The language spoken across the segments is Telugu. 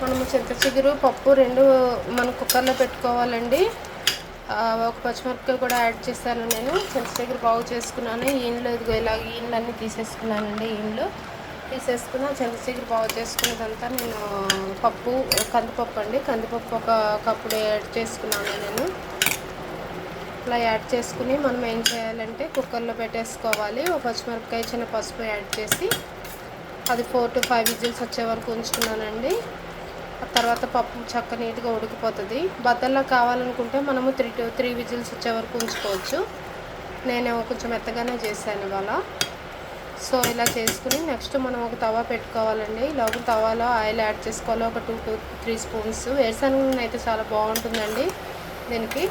మనము చింత చిగురు పప్పు రెండు మనం కుక్కర్లో పెట్టుకోవాలండి. ఒక పచ్చిమిరపకాయ కూడా యాడ్ చేశాను నేను. చింత చిగురు బాగు చేసుకున్నాను. ఈయనలో ఇదిగో ఇలా ఈయనలన్నీ తీసేసుకున్నానండి ఈయనలో తీసేసుకున్న చింత చిగురు బాగు చేసుకున్నదంతా నేను పప్పు కందిపప్పు అండి. కందిపప్పు ఒక కప్పుడు యాడ్ చేసుకున్నాను నేను. ఇలా యాడ్ చేసుకుని మనం ఏం చేయాలంటే కుక్కర్లో పెట్టేసుకోవాలి. ఒక పచ్చిమిరపకాయ చిన్న పసుపు యాడ్ చేసి అది ఫోర్ టు ఫైవ్ విజిల్స్ వచ్చే వరకు ఉంచుకున్నానండి. తర్వాత పప్పు చక్క నీట్గా ఉడికిపోతుంది. బద్దల్లో కావాలనుకుంటే మనము త్రీ టూ త్రీ విజిల్స్ వచ్చే వరకు ఉంచుకోవచ్చు. నేను కొంచెం మెత్తగానే చేశాను ఇవాళ. సో ఇలా చేసుకుని నెక్స్ట్ మనం ఒక తవా పెట్టుకోవాలండి. ఇలా తవాలో ఆయిల్ యాడ్ చేసుకోవాలి. ఒక టూ టూ త్రీ స్పూన్స్. వేరుశనగ అయితే చాలా బాగుంటుందండి దీనికి.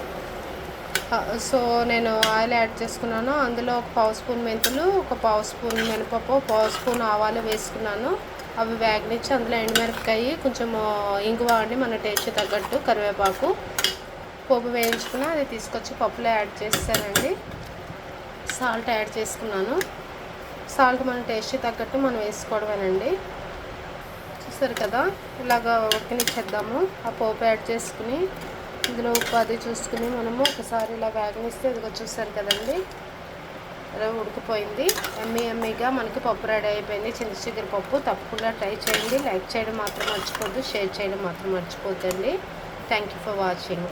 సో నేను ఆయిల్ యాడ్ చేసుకున్నాను. అందులో ఒక పావు స్పూన్ మెంతులు ఒక పావు స్పూన్ మినపప్పు పావు స్పూన్ ఆవాలు వేసుకున్నాను. అవి వేగనిచ్చి అందులో ఎండుమిరపకాయ కొంచెం ఇంగువ అండి మన టేస్ట్ తగ్గట్టు కరివేపాకు పోపు వేయించుకున్న అది తీసుకొచ్చి పప్పులో యాడ్ చేస్తానండి. సాల్ట్ యాడ్ చేసుకున్నాను. సాల్ట్ మన టేస్ట్ తగ్గట్టు మనం వేసుకోవడమేనండి. చూస్తారు కదా ఇలాగ ఉడకనిచ్చేద్దాము. ఆ పోపు యాడ్ చేసుకుని ఇందులో ఉప్పు అది చూసుకుని మనము ఒకసారి ఇలా వేగనిస్తే ఇదిగో చూస్తారు కదండి. అలా ఉడికిపోయింది. ఎమ్మి ఎమ్మిగా మనకి పప్పు రెడీ అయిపోయింది. చింత చిగురు పప్పు తప్పకుండా ట్రై చేయండి. లైక్ చేయడం మాత్రం మర్చిపోద్దు షేర్ చేయడం మాత్రం మర్చిపోద్దండి. Thank you for watching